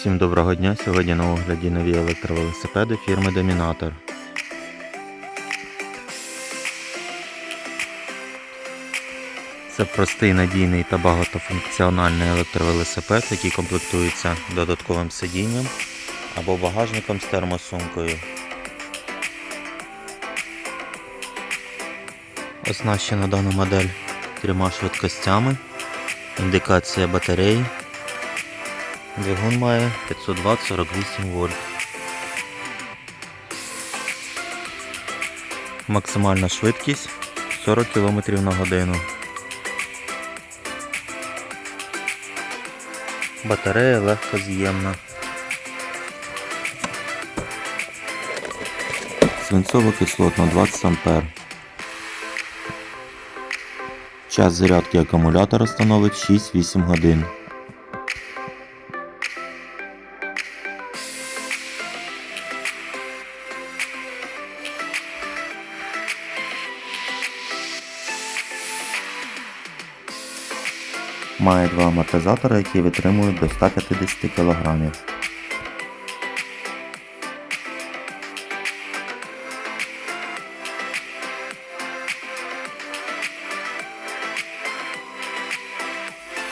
Всім доброго дня! Сьогодні на огляді нові електровелосипеди фірми Домінатор. Це простий, надійний та багатофункціональний електровелосипед, який комплектується додатковим сидінням або багажником з термосумкою. Оснащена дана модель трьома швидкостями, індикація батареї. Двигун має 500 Вт 48 вольт. Максимальна швидкість 40 км на годину. Батарея легкоз'ємна. Свинцово-кислотна 20 А. Час зарядки акумулятора становить 6-8 годин. Має два амортизатори, які витримують до 150 кг.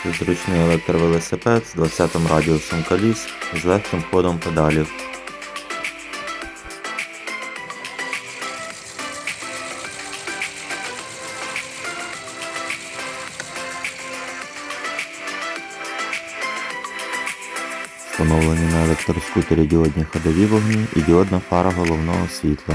Зручний електровелосипед з 20 радіусом коліс з легким ходом педалів. Встановлені на електроскутері діодні ходові вогні і діодна фара головного світла.